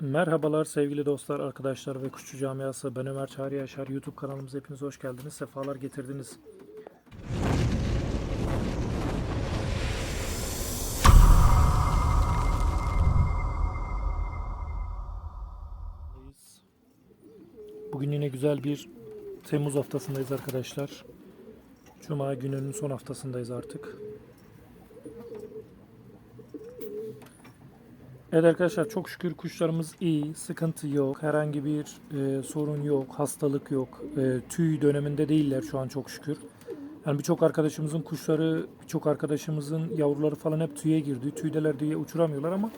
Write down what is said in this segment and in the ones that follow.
Merhabalar sevgili dostlar, arkadaşlar ve kuşçu camiası. Ben Ömer Çağrı Yaşar. YouTube kanalımıza hepiniz hoş geldiniz. Sefalar getirdiniz. Bugün yine güzel bir Temmuz haftasındayız arkadaşlar. Cuma gününün son haftasındayız artık. Evet arkadaşlar çok şükür kuşlarımız iyi, sıkıntı yok, herhangi bir e, sorun yok, hastalık yok. E, tüy döneminde değiller şu an çok şükür. Yani birçok arkadaşımızın kuşları, birçok arkadaşımızın yavruları falan hep tüye girdi. Tüydeler diye uçuramıyorlar ama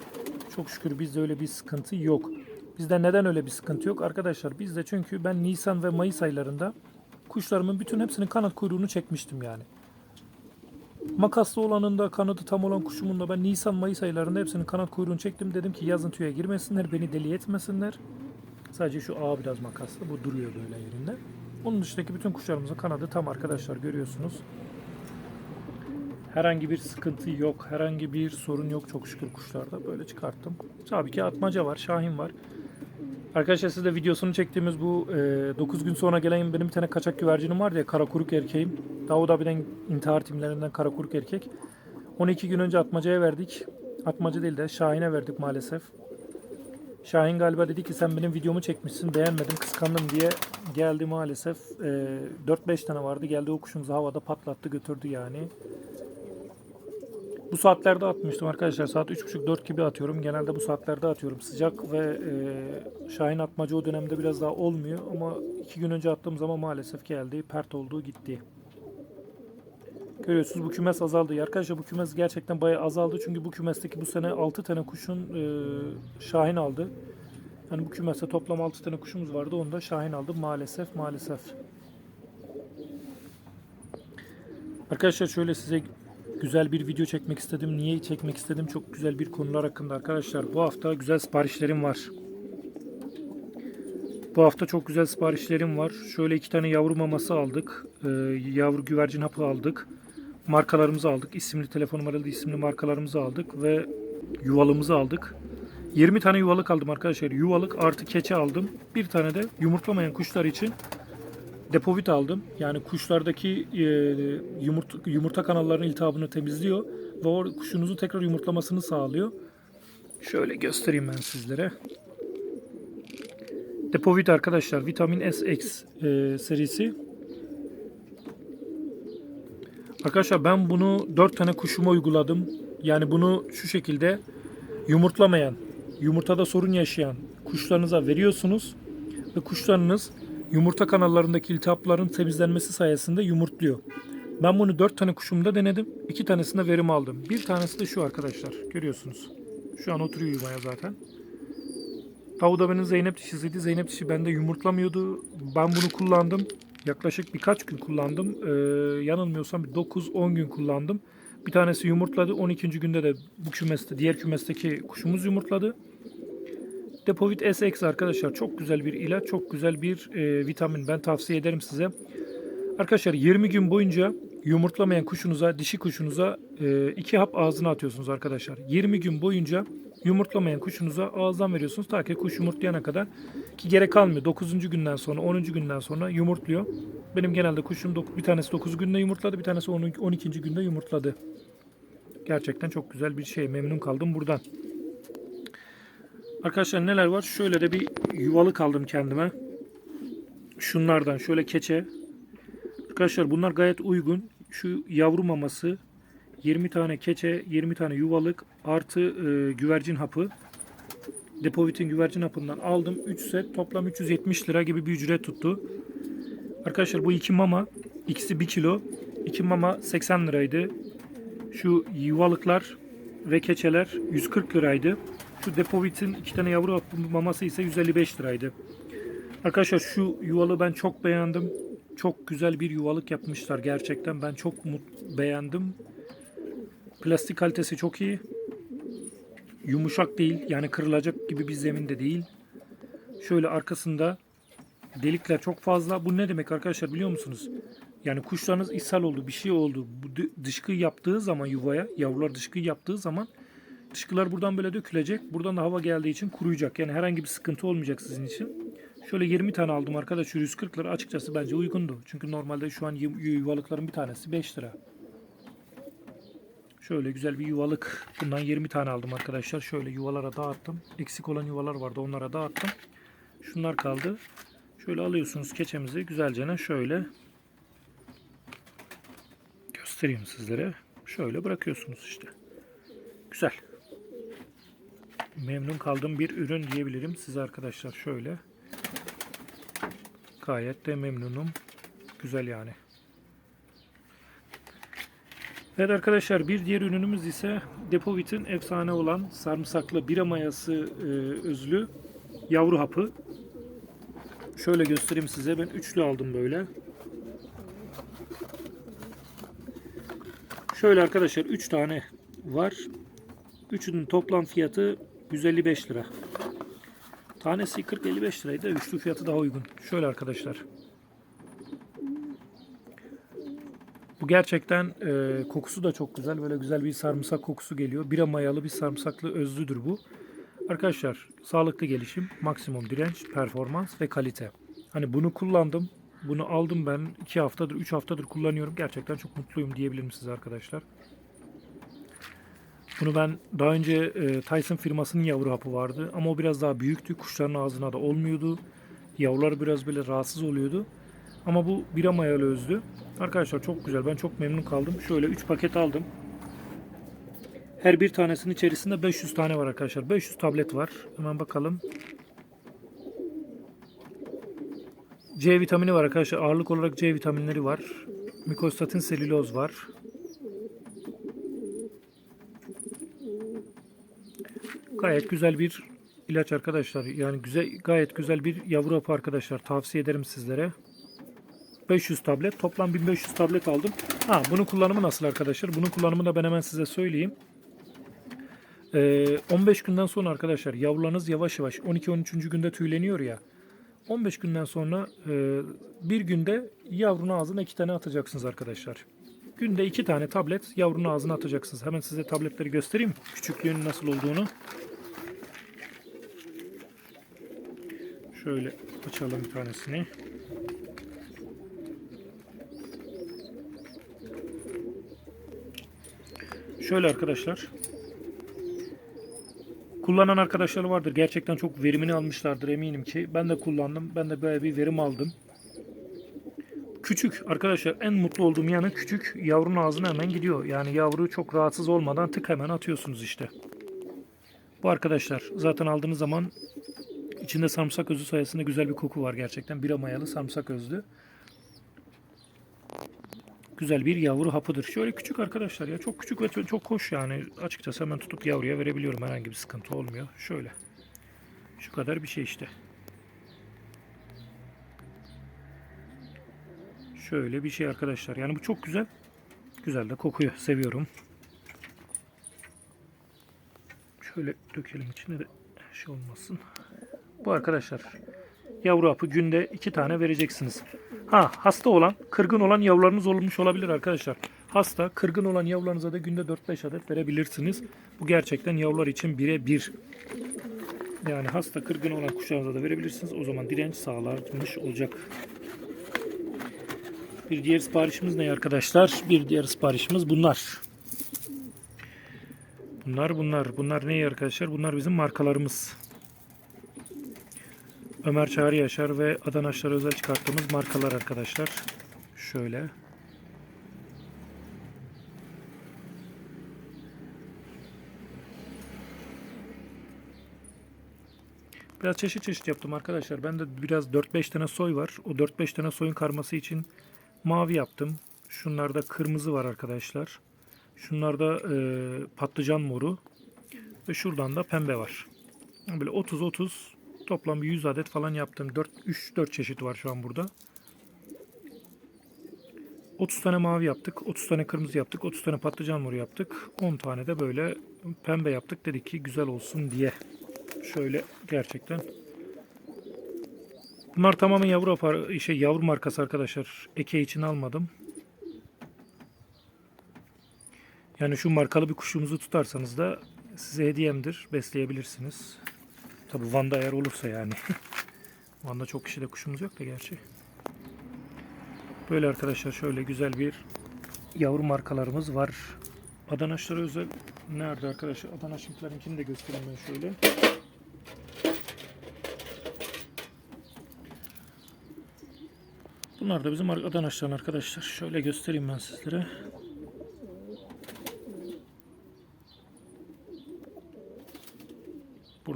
çok şükür bizde öyle bir sıkıntı yok. Bizde neden öyle bir sıkıntı yok? Arkadaşlar bizde çünkü ben Nisan ve Mayıs aylarında kuşlarımın bütün hepsinin kanat kuyruğunu çekmiştim yani. Makaslı olanında kanadı tam olan kuşumun da ben Nisan Mayıs aylarında hepsinin kanat kuyruğunu çektim. Dedim ki yazın tüye girmesinler, beni deli etmesinler. Sadece şu ağ biraz makaslı. Bu duruyor böyle yerinde. Onun dışındaki bütün kuşlarımızın kanadı tam arkadaşlar görüyorsunuz. Herhangi bir sıkıntı yok. Herhangi bir sorun yok çok şükür kuşlarda. Böyle çıkarttım. Tabii ki atmaca var, şahin var. Arkadaşlar siz de videosunu çektiğimiz bu 9 gün sonra gelen benim bir tane kaçak güvercinim var ya kara kuruk erkeğim. Davud abiden intihar timlerinden kara kuruk erkek. 12 gün önce atmacaya verdik. Atmaca değil de Şahin'e verdik maalesef. Şahin galiba dedi ki sen benim videomu çekmişsin beğenmedim kıskandım diye geldi maalesef. E, 4-5 tane vardı geldi o kuşumuzu havada patlattı götürdü yani. Bu saatlerde atmıştım arkadaşlar. Saat 3.30-4 gibi atıyorum. Genelde bu saatlerde atıyorum. Sıcak ve e, Şahin atmacı o dönemde biraz daha olmuyor. Ama 2 gün önce attığım zaman maalesef geldi. Pert olduğu gitti. Görüyorsunuz bu kümes azaldı. Arkadaşlar bu kümes gerçekten bayağı azaldı. Çünkü bu kümesteki bu sene 6 tane kuşun e, Şahin aldı. Yani bu kümeste toplam 6 tane kuşumuz vardı. Onu da Şahin aldı maalesef maalesef. Arkadaşlar şöyle size güzel bir video çekmek istedim. Niye çekmek istedim? Çok güzel bir konular hakkında arkadaşlar. Bu hafta güzel siparişlerim var. Bu hafta çok güzel siparişlerim var. Şöyle iki tane yavru maması aldık. Ee, yavru güvercin hapı aldık. Markalarımızı aldık. İsimli telefon numaralı isimli markalarımızı aldık ve yuvalımızı aldık. 20 tane yuvalık aldım arkadaşlar. Yuvalık artı keçe aldım. Bir tane de yumurtlamayan kuşlar için depovit aldım. Yani kuşlardaki e, yumurta, yumurta kanallarının iltihabını temizliyor ve o kuşunuzun tekrar yumurtlamasını sağlıyor. Şöyle göstereyim ben sizlere. Depovit arkadaşlar vitamin SX e, serisi. Arkadaşlar ben bunu 4 tane kuşuma uyguladım. Yani bunu şu şekilde yumurtlamayan, yumurtada sorun yaşayan kuşlarınıza veriyorsunuz ve kuşlarınız yumurta kanallarındaki iltihapların temizlenmesi sayesinde yumurtluyor. Ben bunu 4 tane kuşumda denedim. 2 tanesinde verim aldım. Bir tanesi de şu arkadaşlar. Görüyorsunuz. Şu an oturuyor yuvaya zaten. Davud abinin Zeynep dişisiydi. Zeynep dişi bende yumurtlamıyordu. Ben bunu kullandım. Yaklaşık birkaç gün kullandım. Ee, yanılmıyorsam 9-10 gün kullandım. Bir tanesi yumurtladı. 12. günde de bu kümeste, diğer kümesteki kuşumuz yumurtladı. Depovit SX arkadaşlar çok güzel bir ilaç, çok güzel bir e, vitamin. Ben tavsiye ederim size. Arkadaşlar 20 gün boyunca yumurtlamayan kuşunuza, dişi kuşunuza e, iki hap ağzına atıyorsunuz arkadaşlar. 20 gün boyunca yumurtlamayan kuşunuza ağızdan veriyorsunuz ta ki kuş yumurtlayana kadar ki gerek kalmıyor. 9. günden sonra 10. günden sonra yumurtluyor. Benim genelde kuşum bir tanesi 9 günde yumurtladı, bir tanesi 10 12. günde yumurtladı. Gerçekten çok güzel bir şey. Memnun kaldım buradan. Arkadaşlar neler var? Şöyle de bir yuvalık aldım kendime. Şunlardan şöyle keçe. Arkadaşlar bunlar gayet uygun. Şu yavru maması 20 tane keçe, 20 tane yuvalık artı e, güvercin hapı. Depovit'in güvercin hapından aldım. 3 set toplam 370 lira gibi bir ücret tuttu. Arkadaşlar bu iki mama ikisi 1 kilo. 2 mama 80 liraydı. Şu yuvalıklar ve keçeler 140 liraydı. Şu Depovit'in iki tane yavru maması ise 155 liraydı. Arkadaşlar şu yuvalı ben çok beğendim. Çok güzel bir yuvalık yapmışlar gerçekten. Ben çok beğendim. Plastik kalitesi çok iyi. Yumuşak değil. Yani kırılacak gibi bir zeminde değil. Şöyle arkasında delikler çok fazla. Bu ne demek arkadaşlar biliyor musunuz? Yani kuşlarınız ishal oldu, bir şey oldu. Dışkı yaptığı zaman yuvaya, yavrular dışkı yaptığı zaman Dışkılar buradan böyle dökülecek. Buradan da hava geldiği için kuruyacak. Yani herhangi bir sıkıntı olmayacak sizin için. Şöyle 20 tane aldım arkadaş. 140 lira açıkçası bence uygundu. Çünkü normalde şu an yu- yuvalıkların bir tanesi 5 lira. Şöyle güzel bir yuvalık. Bundan 20 tane aldım arkadaşlar. Şöyle yuvalara dağıttım. Eksik olan yuvalar vardı. Onlara dağıttım. Şunlar kaldı. Şöyle alıyorsunuz keçemizi güzelce şöyle göstereyim sizlere. Şöyle bırakıyorsunuz işte. Güzel. Memnun kaldığım bir ürün diyebilirim size arkadaşlar. Şöyle. Gayet de memnunum. Güzel yani. Evet arkadaşlar bir diğer ürünümüz ise Depovit'in efsane olan sarımsaklı bira mayası e, özlü yavru hapı. Şöyle göstereyim size. Ben üçlü aldım böyle. Şöyle arkadaşlar 3 tane var. Üçünün toplam fiyatı 155 lira. Tanesi 40-55 liraydı. Üçlü fiyatı daha uygun. Şöyle arkadaşlar. Bu gerçekten e, kokusu da çok güzel. Böyle güzel bir sarımsak kokusu geliyor. Bira mayalı bir sarımsaklı özlüdür bu. Arkadaşlar sağlıklı gelişim, maksimum direnç, performans ve kalite. Hani bunu kullandım. Bunu aldım ben 2 haftadır, 3 haftadır kullanıyorum. Gerçekten çok mutluyum diyebilirim size arkadaşlar. Bunu ben daha önce e, Tyson firmasının yavru hapı vardı. Ama o biraz daha büyüktü. Kuşların ağzına da olmuyordu. Yavrular biraz böyle rahatsız oluyordu. Ama bu bira mayalı özlü. Arkadaşlar çok güzel. Ben çok memnun kaldım. Şöyle 3 paket aldım. Her bir tanesinin içerisinde 500 tane var arkadaşlar. 500 tablet var. Hemen bakalım. C vitamini var arkadaşlar. Ağırlık olarak C vitaminleri var. Mikostatin selüloz var. Gayet güzel bir ilaç arkadaşlar. Yani güzel gayet güzel bir yavru hapı arkadaşlar. Tavsiye ederim sizlere. 500 tablet. Toplam 1500 tablet aldım. Ha bunun kullanımı nasıl arkadaşlar? Bunun kullanımını da ben hemen size söyleyeyim. Ee, 15 günden sonra arkadaşlar yavrularınız yavaş yavaş 12-13. günde tüyleniyor ya. 15 günden sonra e, bir günde yavrunun ağzına iki tane atacaksınız arkadaşlar. Günde iki tane tablet yavrunun ağzına atacaksınız. Hemen size tabletleri göstereyim. Küçüklüğünün nasıl olduğunu. Şöyle açalım bir tanesini. Şöyle arkadaşlar. Kullanan arkadaşlar vardır. Gerçekten çok verimini almışlardır eminim ki. Ben de kullandım. Ben de böyle bir verim aldım. Küçük arkadaşlar en mutlu olduğum yanı küçük yavrunun ağzına hemen gidiyor. Yani yavru çok rahatsız olmadan tık hemen atıyorsunuz işte. Bu arkadaşlar zaten aldığınız zaman içinde sarımsak özü sayesinde güzel bir koku var gerçekten. Bira mayalı sarımsak özlü. Güzel bir yavru hapıdır. Şöyle küçük arkadaşlar ya çok küçük ve çok- hoş yani. Açıkçası hemen tutup yavruya verebiliyorum. Herhangi bir sıkıntı olmuyor. Şöyle. Şu kadar bir şey işte. Şöyle bir şey arkadaşlar. Yani bu çok güzel. Güzel de kokuyor. Seviyorum. Şöyle dökelim içine de şey olmasın. Bu arkadaşlar. Yavru hapı günde iki tane vereceksiniz. Ha hasta olan, kırgın olan yavrularınız olmuş olabilir arkadaşlar. Hasta, kırgın olan yavrularınıza da günde 4-5 adet verebilirsiniz. Bu gerçekten yavrular için birebir. Yani hasta, kırgın olan kuşlarınıza da verebilirsiniz. O zaman direnç sağlanmış olacak. Bir diğer siparişimiz ne arkadaşlar? Bir diğer siparişimiz bunlar. Bunlar bunlar. Bunlar ne arkadaşlar? Bunlar bizim markalarımız. Ömer Çağrı Yaşar ve Adanaşlar özel çıkarttığımız markalar arkadaşlar. Şöyle. Biraz çeşit çeşit yaptım arkadaşlar. Ben de biraz 4-5 tane soy var. O 4-5 tane soyun karması için mavi yaptım. Şunlarda kırmızı var arkadaşlar. Şunlarda e, patlıcan moru. Ve şuradan da pembe var. Böyle 30-30 toplam bir 100 adet falan yaptım. 3-4 çeşit var şu an burada. 30 tane mavi yaptık. 30 tane kırmızı yaptık. 30 tane patlıcan moru yaptık. 10 tane de böyle pembe yaptık. Dedik ki güzel olsun diye. Şöyle gerçekten. Bunlar tamamen yavru apar- şey yavru markası arkadaşlar. Eke için almadım. Yani şu markalı bir kuşunuzu tutarsanız da size hediyemdir. Besleyebilirsiniz. Tabi Van'da eğer olursa yani. Van'da çok kişi de kuşumuz yok da gerçi. Böyle arkadaşlar şöyle güzel bir yavru markalarımız var. Adanaşlara özel nerede arkadaşlar? Adanaşınklerinkini de göstereyim ben şöyle. Bunlar da bizim Adanaşların arkadaşlar. Şöyle göstereyim ben sizlere.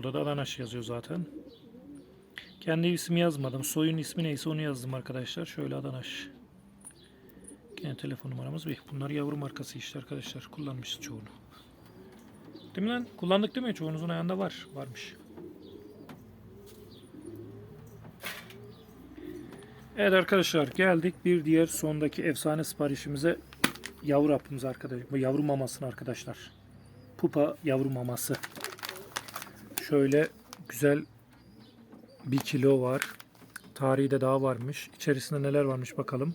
Burada da Adanaş yazıyor zaten. Kendi ismi yazmadım. Soyun ismi neyse onu yazdım arkadaşlar. Şöyle Adanaş. Gene telefon numaramız bir. Bunlar yavru markası işte arkadaşlar. Kullanmışız çoğunu. Değil mi lan? Kullandık değil mi? Çoğunuzun ayağında var. Varmış. Evet arkadaşlar geldik bir diğer sondaki efsane siparişimize yavru hapımız arkadaşlar. Yavru mamasını arkadaşlar. Pupa yavru maması. Şöyle güzel bir kilo var. Tarihi de daha varmış. İçerisinde neler varmış bakalım.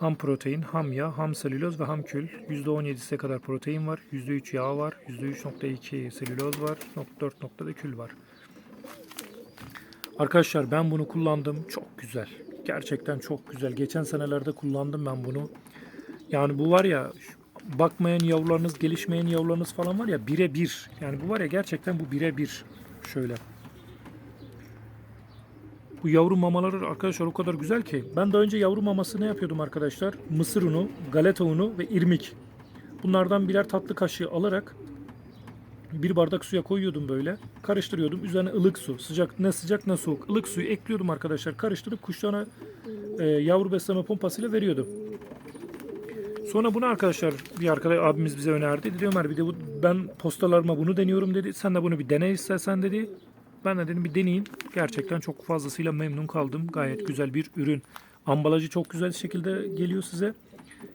Ham protein, ham yağ, ham selüloz ve ham kül. %17'sine kadar protein var. %3 yağ var. %3.2 selüloz var. %4 da kül var. Arkadaşlar ben bunu kullandım. Çok güzel. Gerçekten çok güzel. Geçen senelerde kullandım ben bunu. Yani bu var ya bakmayan yavrularınız, gelişmeyen yavrularınız falan var ya birebir. Yani bu var ya gerçekten bu birebir. Şöyle. Bu yavru mamaları arkadaşlar o kadar güzel ki. Ben daha önce yavru maması ne yapıyordum arkadaşlar? Mısır unu, galeta unu ve irmik. Bunlardan birer tatlı kaşığı alarak bir bardak suya koyuyordum böyle. Karıştırıyordum. Üzerine ılık su. Sıcak ne sıcak ne soğuk. ılık suyu ekliyordum arkadaşlar. Karıştırıp kuşlarına e, yavru besleme pompasıyla veriyordum. Sonra bunu arkadaşlar bir arkadaş abimiz bize önerdi. Dedi Ömer bir de bu, ben postalarıma bunu deniyorum dedi. Sen de bunu bir dene istersen dedi. Ben de dedim bir deneyeyim. Gerçekten çok fazlasıyla memnun kaldım. Gayet güzel bir ürün. Ambalajı çok güzel şekilde geliyor size.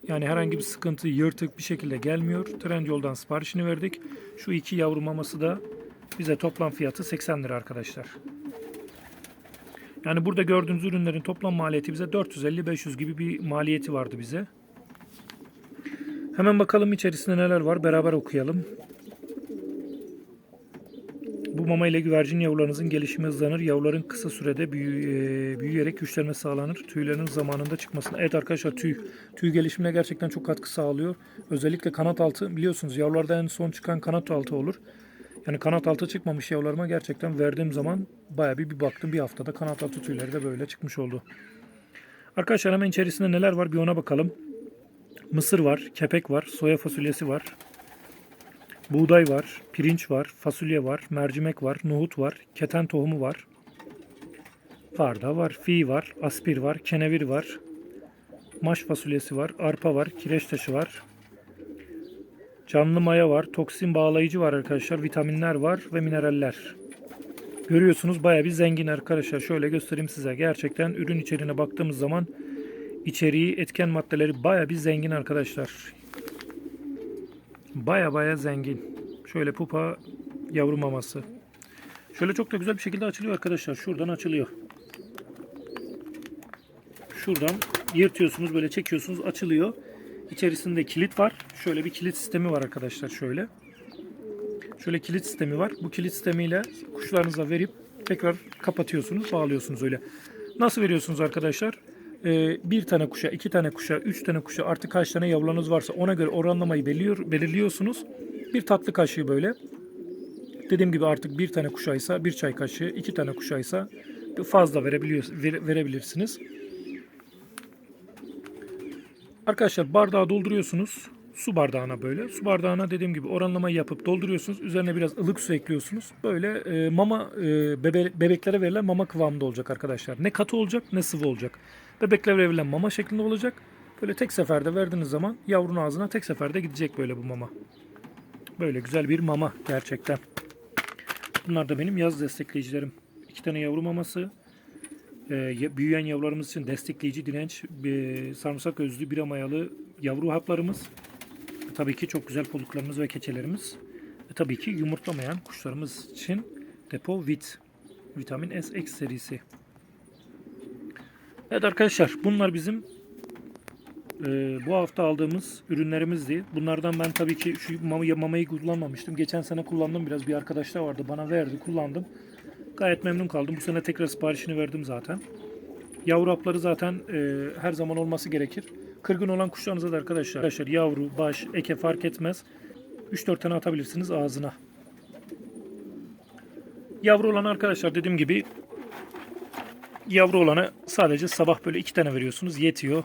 Yani herhangi bir sıkıntı, yırtık bir şekilde gelmiyor. Trendyol'dan siparişini verdik. Şu iki yavru maması da bize toplam fiyatı 80 lira arkadaşlar. Yani burada gördüğünüz ürünlerin toplam maliyeti bize 450-500 gibi bir maliyeti vardı bize. Hemen bakalım içerisinde neler var. Beraber okuyalım. Bu mama ile güvercin yavrularınızın gelişimi hızlanır. Yavruların kısa sürede büyü, e, büyüyerek güçlenme sağlanır. Tüylerinin zamanında çıkmasına. Evet arkadaşlar tüy. Tüy gelişimine gerçekten çok katkı sağlıyor. Özellikle kanat altı biliyorsunuz yavrularda en son çıkan kanat altı olur. Yani kanat altı çıkmamış yavrularıma gerçekten verdiğim zaman baya bir, bir baktım bir haftada kanat altı tüyleri de böyle çıkmış oldu. Arkadaşlar hemen içerisinde neler var bir ona bakalım. Mısır var, kepek var, soya fasulyesi var, buğday var, pirinç var, fasulye var, mercimek var, nohut var, keten tohumu var, farda var, fi var, aspir var, kenevir var, maş fasulyesi var, arpa var, kireç taşı var, canlı maya var, toksin bağlayıcı var arkadaşlar, vitaminler var ve mineraller. Görüyorsunuz baya bir zengin arkadaşlar. Şöyle göstereyim size. Gerçekten ürün içeriğine baktığımız zaman içeriği, etken maddeleri baya bir zengin arkadaşlar. Baya baya zengin. Şöyle pupa yavru maması. Şöyle çok da güzel bir şekilde açılıyor arkadaşlar. Şuradan açılıyor. Şuradan yırtıyorsunuz böyle çekiyorsunuz açılıyor. İçerisinde kilit var. Şöyle bir kilit sistemi var arkadaşlar şöyle. Şöyle kilit sistemi var. Bu kilit sistemiyle kuşlarınıza verip tekrar kapatıyorsunuz, bağlıyorsunuz öyle. Nasıl veriyorsunuz arkadaşlar? Ee, bir tane kuşa, iki tane kuşa, üç tane kuşa artık kaç tane yavrularınız varsa ona göre oranlamayı belirliyor, belirliyorsunuz. Bir tatlı kaşığı böyle. Dediğim gibi artık bir tane kuşaysa bir çay kaşığı, iki tane kuşaysa fazla verebiliyor, vere- verebilirsiniz. Arkadaşlar bardağı dolduruyorsunuz. Su bardağına böyle. Su bardağına dediğim gibi oranlamayı yapıp dolduruyorsunuz. Üzerine biraz ılık su ekliyorsunuz. Böyle e, mama e, bebe- bebeklere verilen mama kıvamında olacak arkadaşlar. Ne katı olacak ne sıvı olacak. Bebeklere verilen mama şeklinde olacak. Böyle tek seferde verdiğiniz zaman yavrunun ağzına tek seferde gidecek böyle bu mama. Böyle güzel bir mama gerçekten. Bunlar da benim yaz destekleyicilerim. İki tane yavru maması. Ya- büyüyen yavrularımız için destekleyici direnç, e, sarımsak özlü, bir mayalı yavru haplarımız. E, tabii ki çok güzel poluklarımız ve keçelerimiz. Ve tabii ki yumurtlamayan kuşlarımız için Depo Vit. Vitamin SX serisi. Evet arkadaşlar bunlar bizim e, bu hafta aldığımız ürünlerimizdi. Bunlardan ben tabii ki şu mama- mamayı kullanmamıştım. Geçen sene kullandım biraz. Bir arkadaş da vardı. Bana verdi. Kullandım. Gayet memnun kaldım. Bu sene tekrar siparişini verdim zaten. Yavru hapları zaten e, her zaman olması gerekir. Kırgın olan kuşlarınıza da arkadaşlar, arkadaşlar yavru, baş, eke fark etmez. 3-4 tane atabilirsiniz ağzına. Yavru olan arkadaşlar dediğim gibi yavru olanı sadece sabah böyle iki tane veriyorsunuz yetiyor.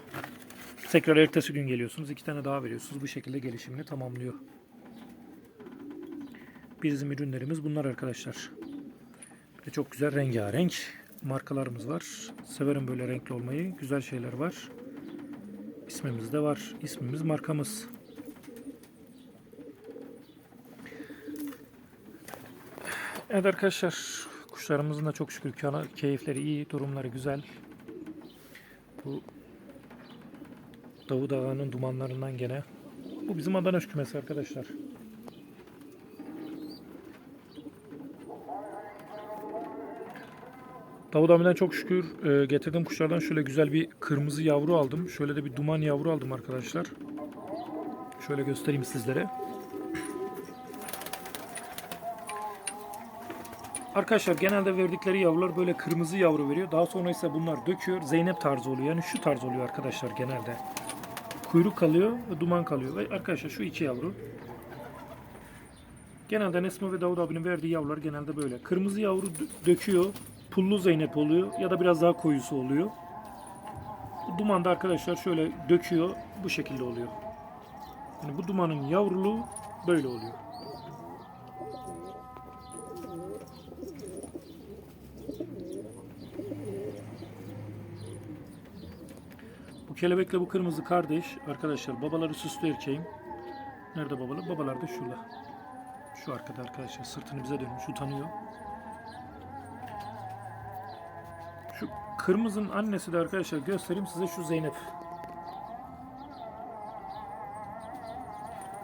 Tekrar ertesi gün geliyorsunuz iki tane daha veriyorsunuz. Bu şekilde gelişimini tamamlıyor. Bizim ürünlerimiz bunlar arkadaşlar. Bir çok güzel rengarenk markalarımız var. Severim böyle renkli olmayı. Güzel şeyler var. İsmimiz de var. İsmimiz markamız. Evet arkadaşlar kuşlarımızın da çok şükür keyifleri iyi, durumları güzel. Bu Davut Ağa'nın dumanlarından gene. Bu bizim Adanaş kümesi arkadaşlar. Davut abiden çok şükür e, getirdiğim kuşlardan şöyle güzel bir kırmızı yavru aldım. Şöyle de bir duman yavru aldım arkadaşlar. Şöyle göstereyim sizlere. Arkadaşlar genelde verdikleri yavrular böyle kırmızı yavru veriyor. Daha sonra ise bunlar döküyor. Zeynep tarzı oluyor. Yani şu tarz oluyor arkadaşlar genelde. Kuyruk kalıyor ve duman kalıyor. Ve arkadaşlar şu iki yavru. Genelde Nesmo ve Davut abinin verdiği yavrular genelde böyle. Kırmızı yavru dö- döküyor. Pullu Zeynep oluyor. Ya da biraz daha koyusu oluyor. Duman da arkadaşlar şöyle döküyor. Bu şekilde oluyor. Yani bu dumanın yavruluğu böyle oluyor. Kelebekle bu kırmızı kardeş arkadaşlar babaları süslü erkeğim. Nerede babalar? Babalar da şurada. Şu arkada arkadaşlar sırtını bize dönmüş utanıyor. Şu kırmızının annesi de arkadaşlar göstereyim size şu Zeynep.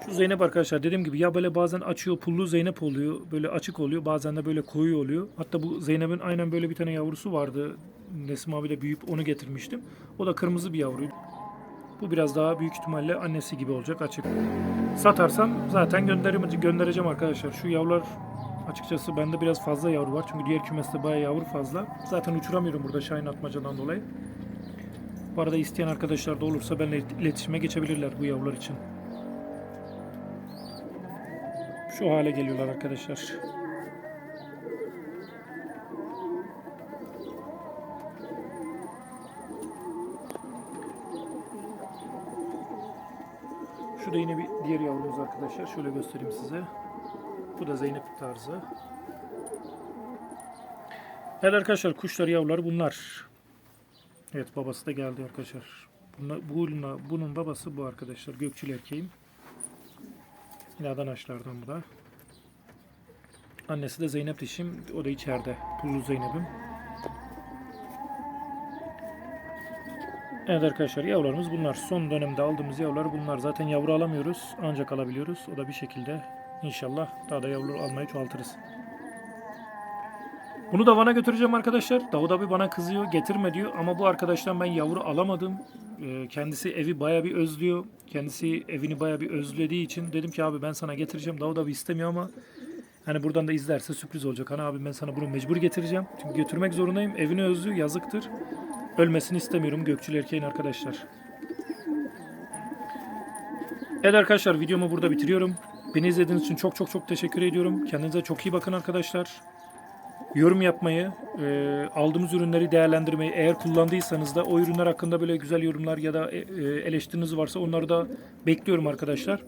Şu Zeynep arkadaşlar dediğim gibi ya böyle bazen açıyor pullu Zeynep oluyor. Böyle açık oluyor. Bazen de böyle koyu oluyor. Hatta bu Zeynep'in aynen böyle bir tane yavrusu vardı. Nesim abiyle büyüyüp onu getirmiştim. O da kırmızı bir yavruydu. Bu biraz daha büyük ihtimalle annesi gibi olacak açık. Satarsam zaten gönderim, göndereceğim arkadaşlar. Şu yavrular açıkçası bende biraz fazla yavru var. Çünkü diğer kümeste bayağı yavru fazla. Zaten uçuramıyorum burada Şahin Atmaca'dan dolayı. Bu arada isteyen arkadaşlar da olursa benimle iletişime geçebilirler bu yavrular için. Şu hale geliyorlar arkadaşlar. Şu da yine bir diğer yavrumuz arkadaşlar. Şöyle göstereyim size. Bu da Zeynep tarzı. Evet arkadaşlar kuşlar yavruları bunlar. Evet babası da geldi arkadaşlar. Bunlar, bununla, bunun babası bu arkadaşlar. Gökçül erkeğim. Yine Adanaşlardan bu da. Annesi de Zeynep dişim. O da içeride. Pullu Zeynep'im. Evet arkadaşlar yavrularımız bunlar. Son dönemde aldığımız yavrular bunlar. Zaten yavru alamıyoruz. Ancak alabiliyoruz. O da bir şekilde inşallah daha da yavru almayı çoğaltırız. Bunu da Van'a götüreceğim arkadaşlar. Davut abi bana kızıyor getirme diyor. Ama bu arkadaştan ben yavru alamadım. Ee, Kendisi evi baya bir özlüyor. Kendisi evini baya bir özlediği için dedim ki abi ben sana getireceğim. Davut abi istemiyor ama hani buradan da izlerse sürpriz olacak. Hani abi ben sana bunu mecbur getireceğim. Çünkü götürmek zorundayım. Evini özlüyor yazıktır. Ölmesini istemiyorum Gökçül erkeğin arkadaşlar. Evet arkadaşlar videomu burada bitiriyorum. Beni izlediğiniz için çok çok çok teşekkür ediyorum. Kendinize çok iyi bakın arkadaşlar. Yorum yapmayı, e, aldığımız ürünleri değerlendirmeyi, eğer kullandıysanız da o ürünler hakkında böyle güzel yorumlar ya da e, e, eleştiriniz varsa onları da bekliyorum arkadaşlar.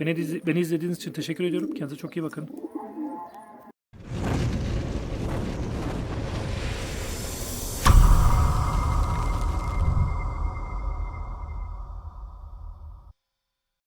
Beni, beni izlediğiniz için teşekkür ediyorum. Kendinize çok iyi bakın.